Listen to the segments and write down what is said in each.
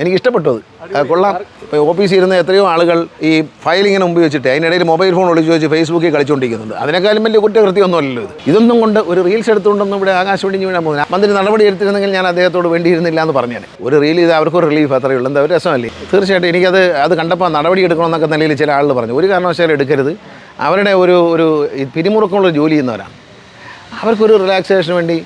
എനിക്ക് ഇഷ്ടപ്പെട്ടു അത് കൊള്ളാം. ഇപ്പോൾ ഓഫീസിൽ ഇരുന്ന എത്രയോ ആളുകൾ ഈ ഫയലിങ്ങിന് മുമ്പ് വെച്ചിട്ട് അതിനിടയിൽ മൊബൈൽ ഫോൺ ഒളിച്ച് വെച്ച് ഫേസ്ബുക്കിൽ കളിച്ചുകൊണ്ടിരിക്കുന്നുണ്ട് അതിനേക്കാളും വലിയ കുറ്റകൃത്യമൊന്നുമല്ലല്ലോ ഇത്. ഇതൊന്നും കൊണ്ട് ഒരു റീൽസ് എടുത്തുകൊണ്ടൊന്നും ഇവിടെ ആകാശവാണി വീഴാൻ പോകുന്നത് മന്ത്രി നടപടി എടുത്തിരുന്നെങ്കിൽ ഞാൻ അദ്ദേഹത്തോട് വേണ്ടിയിരുന്നില്ല എന്ന് പറഞ്ഞാണ് ഒരു റീൽ ചെയ്ത് അവർക്കൊരു റിലീഫ് അത്രയേ ഉള്ളൂ. എന്താ ഒരു രസമല്ലേ? തീർച്ചയായിട്ടും എനിക്കത് അത് കണ്ടപ്പോൾ നടപടി എടുക്കണമെന്നൊക്കെ നിലയിൽ ചില ആളുകൾ പറഞ്ഞു. ഒരു കാരണവശാലും എടുക്കരുത്. അവരുടെ ഒരു ഒരു പിരിമുറുക്കമുള്ള ജോലി ചെയ്യുന്നവരാണ്. അവർക്കൊരു റിലാക്സേഷന് വേണ്ടി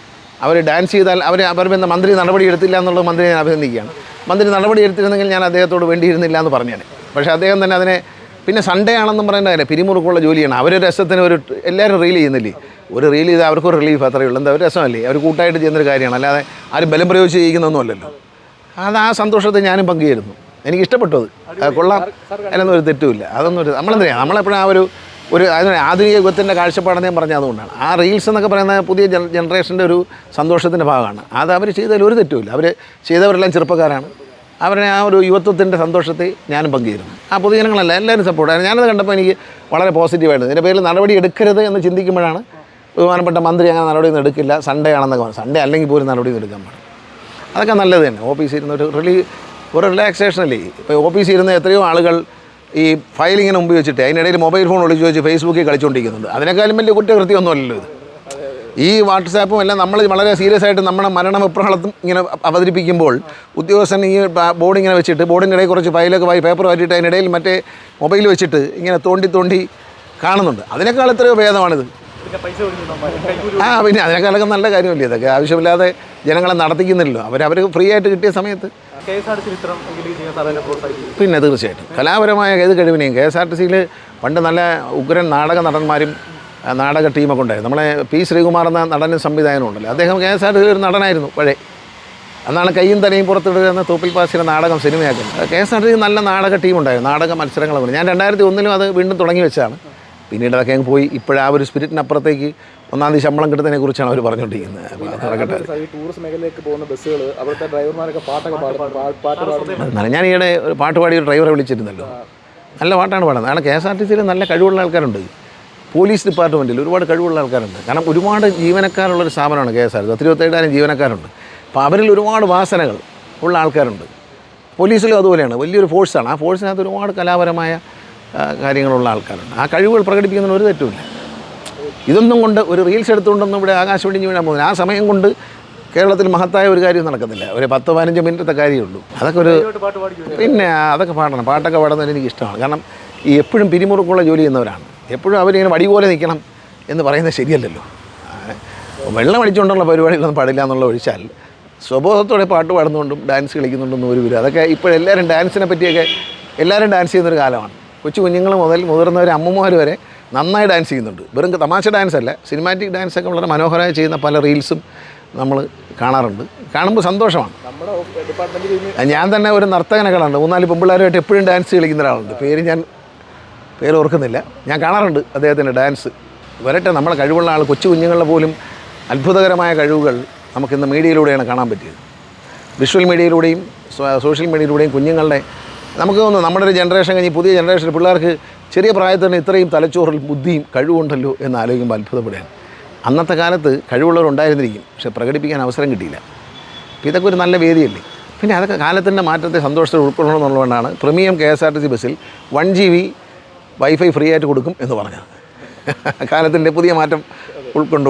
അവർ ഡാൻസ് ചെയ്താൽ അവർ അവർ മന്ത്രി നടപടി എടുത്തില്ല എന്നുള്ളത് മന്ത്രി ഞാൻ അഭിനന്ദിക്കുകയാണ്. മന്ത്രി നടപടി എടുത്തിരുന്നെങ്കിൽ ഞാൻ അദ്ദേഹത്തോട് വേണ്ടിയിരുന്നില്ല എന്ന് പറഞ്ഞേനെ. പക്ഷേ അദ്ദേഹം തന്നെ അതിനെ പിന്നെ സൺഡേ ആണെന്നും പറയേണ്ട കാര്യം പിരിമുറുക്കുള്ള ജോലിയാണ്. അവർ രസത്തിന് ഒരു എല്ലാവരും റീൽ ചെയ്യുന്നില്ലേ? ഒരു റീൽ ചെയ്താൽ അവർക്കൊരു റിലീഫ് അത്രയേ ഉള്ളൂ. എന്താ ഒരു രസമല്ലേ? അവർ കൂട്ടായിട്ട് ചെയ്യുന്നൊരു കാര്യമാണ്. അല്ലാതെ ആരും ബലം പ്രയോഗിച്ച് ചെയ്യിക്കുന്നൊന്നുമല്ലല്ലോ അത് ആ സന്തോഷത്തെ ഞാനും പങ്കുചേരുന്നു. എനിക്ക് ഇഷ്ടപ്പെട്ടു അത്. അത് കൊള്ളാം. അതിലൊന്നും ഒരു തെറ്റുമില്ല. അതൊന്നും ഒരു നമ്മളെന്തിനാണ് നമ്മളെപ്പോഴും ആ ഒരു ഒരു ആധുനിക യുഗത്തിന്റെ കാഴ്ചപ്പാടെന്ന് ഞാൻ പറഞ്ഞത് അതുകൊണ്ടാണ്. ആ റീൽസ് എന്നൊക്കെ പറയുന്ന പുതിയ ജന ജനറേഷന്റെ ഒരു സന്തോഷത്തിന്റെ ഭാഗമാണ്. അത് അവർ ചെയ്തതിൽ ഒരു തെറ്റുമില്ല. അവർ ചെയ്തവരെല്ലാം ചെറുപ്പക്കാരാണ്. അവരെ ആ ഒരു യുവത്വത്തിന്റെ സന്തോഷത്തെ ഞാനും പങ്കുചേരുന്നു. ആ പൊതുജനങ്ങളല്ല എല്ലാവരും സപ്പോർട്ടാണ് ഞാനത് കണ്ടപ്പോൾ എനിക്ക് വളരെ പോസിറ്റീവായിട്ട് ഇതിന്റെ പേരിൽ നടപടി എടുക്കരുത് എന്ന് ചിന്തിക്കുമ്പോഴാണ് ബഹുമാനപ്പെട്ട മന്ത്രി അങ്ങനെ നടപടിയൊന്നും എടുക്കില്ല. സൺഡേ ആണെന്നൊക്കെ പറഞ്ഞു. സൺഡേ അല്ലെങ്കിൽ പോലും നടപടിയൊന്നും എടുക്കാൻ പാടില്ല. അതൊക്കെ നല്ലത് തന്നെ. ഓഫീസിൽ ഇരുന്ന് ഒരു റിലീ ഒരു റിലാക്സേഷൻ അല്ലേ? ഇപ്പോൾ ഓഫീസിൽ ഇരുന്ന് എത്രയോ ആളുകൾ ഈ ഫയലിങ്ങനെ മുമ്പ് വെച്ചിട്ട് അതിനിടയിൽ മൊബൈൽ ഫോൺ ഒളിച്ച് വെച്ച് ഫേസ്ബുക്കിൽ കളിച്ചുകൊണ്ടിരിക്കുന്നുണ്ട് അതിനേക്കാളും വലിയ കുറ്റകൃത്യമൊന്നുമല്ലല്ലോ ഇത്. ഈ വാട്സാപ്പും എല്ലാം നമ്മൾ വളരെ സീരിയസ് ആയിട്ട് നമ്മുടെ മരണ വെപ്രാളത്തും ഇങ്ങനെ അവതരിപ്പിക്കുമ്പോൾ ഉദ്യോഗസ്ഥൻ ഈ ബോർഡ് ഇങ്ങനെ വെച്ചിട്ട് ബോർഡിന്റെ ഇടയിൽ കുറച്ച് ഫയലൊക്കെ വായി പേപ്പർ വാറ്റിയിട്ട് അതിനിടയിൽ മറ്റേ മൊബൈൽ വെച്ചിട്ട് ഇങ്ങനെ തോണ്ടി തോണ്ടി കാണുന്നുണ്ട്. അതിനേക്കാൾ എത്രയോ ഭേദമാണിത്. ആ പിന്നെ അതിനേക്കാളൊക്കെ നല്ല കാര്യമല്ലേ ഇതൊക്കെ? ആവശ്യമില്ലാതെ ജനങ്ങളെ നടത്തിക്കുന്നില്ലല്ലോ. അവർ അവർ ഫ്രീ ആയിട്ട് കിട്ടിയ സമയത്ത്. പിന്നെ തീർച്ചയായിട്ടും. കലാപരമായ ഏത് കഴിവിനെയും കെ എസ് ആർ ടി സിയിൽ പണ്ട് നല്ല ഉഗ്രൻ നാടക നടന്മാരും നാടക ടീമൊക്കെ ഉണ്ടായിരുന്നു. നമ്മളെ പി ശ്രീകുമാർ എന്ന നടനും സംവിധായകനും ഉണ്ടല്ലോ. അദ്ദേഹം K S R T C ഒരു നടനായിരുന്നു പഴയ അന്നാണ് കയ്യും തലയും പുറത്തിടുക എന്ന തോപ്പിൽ പാസിയുടെ നാടകം സിനിമയാക്കുന്നത്. K S R T C നല്ല നാടക ടീം ഉണ്ടായിരുന്നു നാടക മത്സരങ്ങളൊക്കെ ഞാൻ രണ്ടായിരത്തി ഒന്നിലും അത് വീണ്ടും തുടങ്ങി വെച്ചാണ് പിന്നീട് അതൊക്കെ അങ്ങ് പോയി. ഇപ്പോഴാ ഒരു സ്പിരിറ്റിനപ്പുറത്തേക്ക് ഒന്നാം തീയതി ശമ്പളം കിട്ടുന്നതിനെ കുറിച്ചാണ് അവർ പറഞ്ഞുകൊണ്ടിരിക്കുന്നത് ടൂറിസ്റ്റ് മേഖലയിലേക്ക് പോകുന്ന ബസ്സുകൾ അവിടുത്തെ ഡ്രൈവർമാരൊക്കെ പാട്ടൊക്കെ ഞാൻ ഈയിടെ ഒരു പാട്ട് പാടി ഒരു ഡ്രൈവറെ വിളിച്ചിരുന്നല്ലോ. നല്ല പാട്ടാണ് പാടുന്നത്. കാരണം കെ എസ് ആർ ടി സിയിൽ നല്ല കഴിവുള്ള ആൾക്കാരുണ്ട്. പോലീസ് ഡിപ്പാർട്ട്മെന്റിൽ ഒരുപാട് കഴിവുള്ള ആൾക്കാരുണ്ട്. കാരണം ഒരുപാട് ജീവനക്കാരുള്ള ഒരു സ്ഥാപനമാണ് കെ എസ് ആർ ടി ഇരുപത്തേഴായിരം ജീവനക്കാരുണ്ട്. അപ്പോൾ അവരിൽ ഒരുപാട് വാസനകൾ ഉള്ള ആൾക്കാരുണ്ട്. പോലീസിലും അതുപോലെയാണ്. വലിയൊരു ഫോഴ്സാണ്. ആ ഫോഴ്സിനകത്ത് ഒരുപാട് കലാപരമായ കാര്യങ്ങളുള്ള ആൾക്കാരുണ്ട് ആ കഴിവുകൾ പ്രകടിപ്പിക്കുന്നതിന് ഒരു തെറ്റുമില്ല. ഇതൊന്നും കൊണ്ട് ഒരു റീൽസ് എടുത്തുകൊണ്ടൊന്നും ഇവിടെ ആകാശവാണി വീഴാൻ പോകുന്നത് ആ സമയം കൊണ്ട് കേരളത്തിൽ മഹത്തായ ഒരു കാര്യം നടക്കത്തില്ല. ഒരു പത്ത് പതിനഞ്ച് മിനിറ്റത്തെ കാര്യമേ ഉള്ളൂ. അതൊക്കെ ഒരു പിന്നെ അതൊക്കെ പാടണം. പാട്ടൊക്കെ പാടുന്നതിന് എനിക്ക് ഇഷ്ടമാണ് കാരണം ഈ എപ്പോഴും പിരിമുറുക്കുള്ള ജോലി ചെയ്യുന്നവരാണ്. എപ്പോഴും അവരിങ്ങനെ വടി പോലെ നിൽക്കണം എന്ന് പറയുന്നത് ശരിയല്ലല്ലോ. വെള്ളം അടിച്ചുകൊണ്ടുള്ള പരിപാടികളൊന്നും പാടില്ല എന്നുള്ള ഒഴിച്ചാൽ സ്വബോധത്തോടെ പാട്ട് പാടുന്നുകൊണ്ടും ഡാൻസ് കളിക്കുന്നുണ്ടെന്നും ഒരു വരും അതൊക്കെ ഇപ്പോഴെല്ലാവരും ഡാൻസിനെ പറ്റിയൊക്കെ എല്ലാവരും ഡാൻസ് ചെയ്യുന്നൊരു കാലമാണ്. കൊച്ചു കുഞ്ഞുങ്ങൾ മുതൽ മുതിർന്നവർ അമ്മമാർ വരെ നന്നായി ഡാൻസ് ചെയ്യുന്നുണ്ട്. വെറും തമാശ ഡാൻസ് അല്ല സിനിമാറ്റിക് ഡാൻസ് ഒക്കെ വളരെ മനോഹരമായി ചെയ്യുന്ന പല റീൽസും നമ്മൾ കാണാറുണ്ട്. കാണുമ്പോൾ സന്തോഷമാണ്. ഞാൻ തന്നെ ഒരു നർത്തകനെ കാണാറുണ്ട്. മൂന്നാൽ പെമ്പിള്ളേരുമായിട്ട് എപ്പോഴും ഡാൻസ് കളിക്കുന്ന ഒരാളുണ്ട്. പേര് ഞാൻ പേര് ഓർക്കുന്നില്ല. ഞാൻ കാണാറുണ്ട് അദ്ദേഹത്തിന്റെ ഡാൻസ് വരട്ടെ നമ്മളെ കഴിവുള്ള ആൾ കൊച്ചു കുഞ്ഞുങ്ങളുടെ പോലും അത്ഭുതകരമായ കഴിവുകൾ നമുക്കിന്ന് മീഡിയയിലൂടെയാണ് കാണാൻ പറ്റിയത്. വിഷ്വൽ മീഡിയയിലൂടെയും സോഷ്യൽ മീഡിയയിലൂടെയും കുഞ്ഞുങ്ങളുടെ നമുക്ക് തോന്നുന്നു നമ്മുടെ ഒരു ജനറേഷൻ കഴിഞ്ഞ് പുതിയ ജനറേഷൻ പിള്ളേർക്ക് ചെറിയ പ്രായത്തിൽ തന്നെ ഇത്രയും തലച്ചോറിൽ ബുദ്ധിയും കഴിവുണ്ടല്ലോ എന്ന് ആലോചിക്കുമ്പോൾ അത്ഭുതപ്പെടുകയാണ്. അന്നത്തെ കാലത്ത് കഴിവുള്ളവരുണ്ടായിരുന്നിരിക്കും പക്ഷേ പ്രകടിപ്പിക്കാൻ അവസരം കിട്ടിയില്ല. ഇതൊക്കെ ഒരു നല്ല വേദിയല്ലേ? പിന്നെ അതൊക്കെ കാലത്തിന്റെ മാറ്റത്തെ സന്തോഷത്തിൽ ഉൾക്കൊള്ളണം എന്നുള്ളതുകൊണ്ടാണ് premium K S R T C ബസ്സിൽ one G B wifi free ആയിട്ട് കൊടുക്കും എന്ന് പറഞ്ഞത്. കാലത്തിന്റെ പുതിയ മാറ്റം ഉൾക്കൊണ്ട്